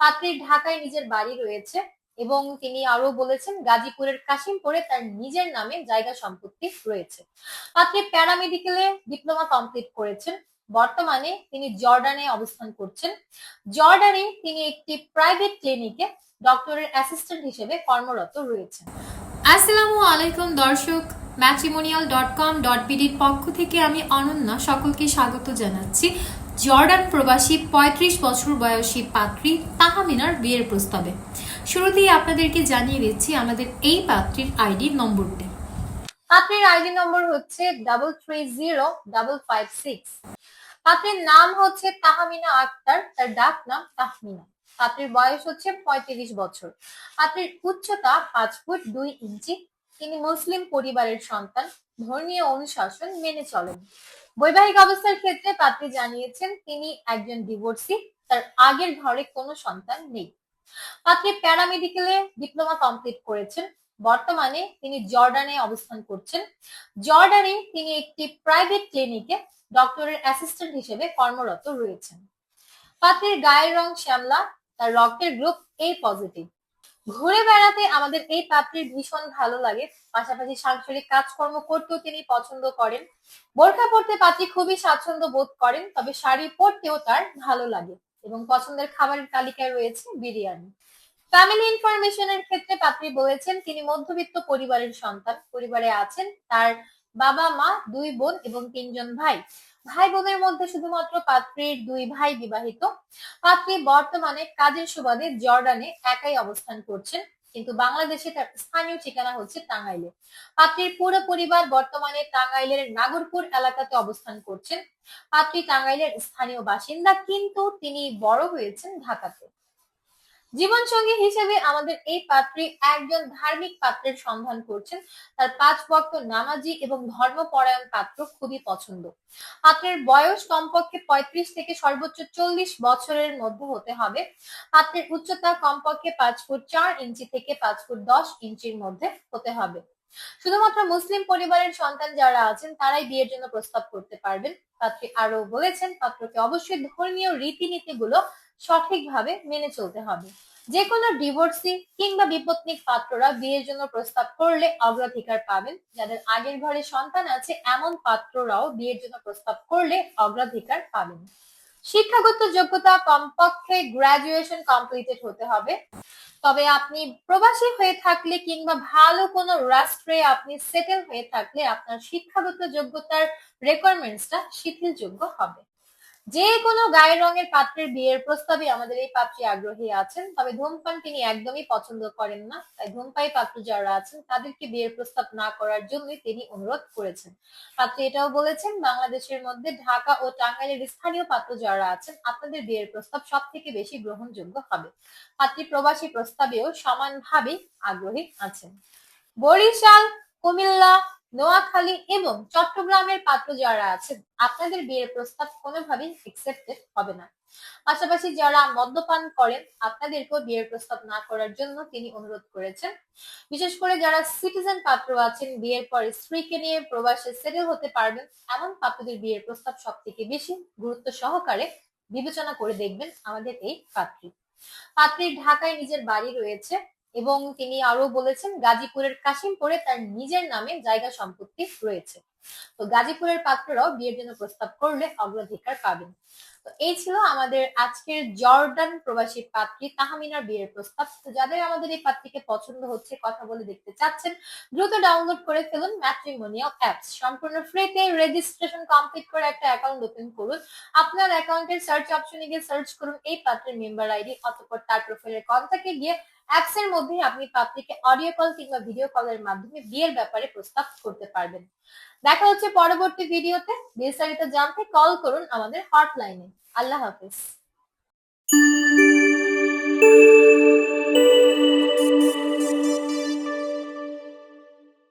পাত্রীর ঢাকায় নিজের বাড়ি রয়েছে এবং তিনি আরও বলেছেন, গাজীপুরের কাশিমপুরে তার নিজের নামে জায়গা সম্পত্তি রয়েছে। পাত্রী প্যারামেডিকেলে ডিপ্লোমা কমপ্লিট করেছেন। বর্তমানে তিনি জর্ডানে অবস্থান করছেন। জর্ডানে তিনি একটি প্রাইভেট ক্লিনিকে ডক্টরের অ্যাসিস্ট্যান্ট হিসেবে কর্মরত রয়েছেন। আসসালামু আলাইকুম দর্শক ম্যাট্রিমোনিয়াল ডট কম ডট পক্ষ থেকে আমি অনন্যা সকলকে স্বাগত জানাচ্ছি। জর্ডান প্রবাসী ৩৫ বছর বয়সী পাত্রী তাহামিনার বিয়ের প্রস্তাবে। শুরুতেই আপনাদেরকে জানিয়ে দিচ্ছি আমাদের এই পাত্রীর আইডি নম্বরটি। পাত্রীর আইডি নম্বর হচ্ছে double three zero double five six পাত্রীর নাম হচ্ছে তাহামিনা আক্তার, তার ডাক নাম তাহমিনা। পাত্রীর বয়স হচ্ছে পঁয়ত্রিশ বছর। পাত্রীর উচ্চতা পাঁচ ফুট দুই ইঞ্চি তিনি মুসলিম পরিবারের সন্তান, ধর্মীয় অনুশাসন মেনে চলেন। বৈবাহিক অবস্থার ক্ষেত্রে পাত্রী জানিয়েছেন, তিনি একজন ডিভোর্সি তার আগের ঘরে কোনো সন্তান নেই। পাত্রী প্যারামেডিকেলে ডিপ্লোমা কমপ্লিট করেছেন। বর্তমানে তিনি জর্ডানে অবস্থান করছেন। জর্ডানে তিনি একটি প্রাইভেট ক্লিনিকে ডক্টরের অ্যাসিস্ট্যান্ট হিসেবে কর্মরত রয়েছেন। পাত্রীর গায়ের রং শ্যামলা, তার রক্তের গ্রুপ এ পজিটিভ ঘুরে বেড়াতে আমাদের এই পাত্রীর ভীষণ ভালো লাগে। পাশাপাশি সাংসারিক কাজকর্ম করতেও তিনি পছন্দ করেন। বোরখা পরতে পাত্রী খুবই স্বাচ্ছন্দ্য বোধ করেন, তবে শাড়ি পরতেও তার ভালো লাগে এবং পছন্দের খাবারের তালিকায় রয়েছে বিরিয়ানি। ফ্যামিলি ইনফরমেশনের ক্ষেত্রে পাত্রী বলেছেন, তিনি মধ্যবিত্ত পরিবারের সন্তান। পরিবারে আছেন তার বাবা মা দুই বোন এবং তিনজন ভাই। ভাই বোনের মধ্যে শুধুমাত্র পাত্রীর দুই ভাই বিবাহিত। পাত্রী বর্তমানে কাজের সুবাদে জর্ডানে একাই অবস্থান করছেন, কিন্তু বাংলাদেশে তার স্থানীয় ঠিকানা হচ্ছে টাঙ্গাইলে। পাত্রীর পুরো পরিবার বর্তমানে টাঙ্গাইলের নাগরপুর এলাকাতে অবস্থান করছেন। পাত্রী টাঙ্গাইলের স্থানীয় বাসিন্দা, কিন্তু তিনি বড় হয়েছেন ঢাকাতে। জীবনসঙ্গী হিসেবে আমাদের এই পাত্রী একজন ধার্মিক পাত্রের সন্ধান করছেন। তার পাঁচ বক্ত নামাজি এবং ধর্মপরায়ণ পাত্র খুবই পছন্দ। পাত্রের বয়স কমপক্ষে পঁয়ত্রিশ থেকে সর্বোচ্চ চল্লিশ বছরের মধ্যে হতে হবে। পাত্রের উচ্চতা কমপক্ষে পাঁচ ফুট চার ইঞ্চি থেকে পাঁচ ফুট দশ ইঞ্চির মধ্যে হতে হবে। শুধুমাত্র মুসলিম পরিবারের সন্তান যারা আছেন, তারাই বিয়ের জন্য প্রস্তাব করতে পারবেন। পাত্রী আরও বলেছেন, পাত্রকে অবশ্যই ধর্মীয় রীতিনীতিগুলো সঠিকভাবে মেনে চলতে হবে। যে কোনো ডিভোর্সি কিংবা বিপত্নিক পাত্ররা বিয়ের জন্য প্রস্তাব করলে অগ্রাধিকার পাবেন। যাদের আগের ঘরে সন্তান আছে, এমন পাত্ররাও বিয়ের জন্য প্রস্তাব করলে অগ্রাধিকার পাবেন। শিক্ষাগত যোগ্যতা কমপক্ষে গ্রাজুয়েশন কমপ্লিটেড হতে হবে। তবে আপনি প্রবাসী হয়ে থাকলে কিংবা ভালো কোনো রাষ্ট্রে আপনি সেটেল হয়ে থাকলে আপনার শিক্ষাগত যোগ্যতার রেকোয়ারমেন্টসটা শিথিলযোগ্য হবে। যে কোনো গায়ের রঙের পাত্রের বিয়ের প্রস্তাবে আমাদের এই পাত্রী আগ্রহী আছেন, তবে ধূমপান তিনি একদমই পছন্দ করেন না। তাই ধূমপাই পাত্র যারা আছেন, তাদেরকে বিয়ের প্রস্তাব না করার জন্যই তিনি অনুরোধ করেছেন। পাত্রী এটাও বলেছেন, বাংলাদেশের মধ্যে ঢাকা ও টাঙ্গাইলের স্থানীয় পাত্র যারা আছেন, আপনাদের বিয়ের প্রস্তাব সব থেকে বেশি গ্রহণযোগ্য হবে। পাত্রী প্রবাসী প্রস্তাবেও সমানভাবে আগ্রহী আছেন। বরিশাল, কুমিল্লা নোয়াখালী এবং চট্টগ্রামের পাত্র যারা আছে আপনাদের বিয়ের প্রস্তাব কোনোভাবেই একসেপ্টেড হবে না। পাশাপাশি যারা মদ্যপান করেন, আপনাদেরকেও বিয়ের প্রস্তাব না করার জন্য তিনি অনুরোধ করেছেন। বিশেষ করে যারা সিটিজেন পাত্র আছেন, বিয়ের পরে স্ত্রীকে নিয়ে প্রবাসে সেটেল হতে পারবেন, এমন পাত্রদের বিয়ের প্রস্তাব সব থেকে বেশি গুরুত্ব সহকারে বিবেচনা করে দেখবেন আমাদের এই পাত্রী। পাত্রীর ঢাকায় নিজের বাড়ি রয়েছে এবং তিনি আরও বলেছেন, গাজীপুরের কাশিমপুরে তার নিজের নামে জায়গা সম্পত্তি রয়েছে। তো গাজীপুরের পাত্ররাও বিয়ের জন্য প্রস্তাব করলে অগ্রাধিকার পাবেন। তো এই ছিল আমাদের আজকের জর্ডান প্রবাসী পাত্রী তাহমিনার বিয়ের প্রস্তাব। তো যাদের আমাদের এই পাত্রীকে পছন্দ হচ্ছে, কথা বলে দেখতে চাচ্ছেন, দ্রুত ডাউনলোড করে ফেলুন ম্যাট্রিমোনিয়াল অ্যাপস সম্পূর্ণ ফ্রিতে রেজিস্ট্রেশন কমপ্লিট করে একটা অ্যাকাউন্ট ওপেন করুন। আপনার অ্যাকাউন্টের সার্চ অপশনে গিয়ে সার্চ করুন এই পাত্রের মেম্বার আইডি অতঃপর তার প্রোফাইলের কন্টাক্টে গিয়ে অ্যাপস এর মধ্যে আপনি পাবলিকে অডিও কল কিংবা ভিডিও কলের মাধ্যমে বিয়ের ব্যাপারে প্রস্তাব করতে পারবেন। দেখা হচ্ছে পরবর্তী ভিডিওতে। বিস্তারিত জানতে কল করুন আমাদের হটলাইনে আল্লাহ হাফিজ।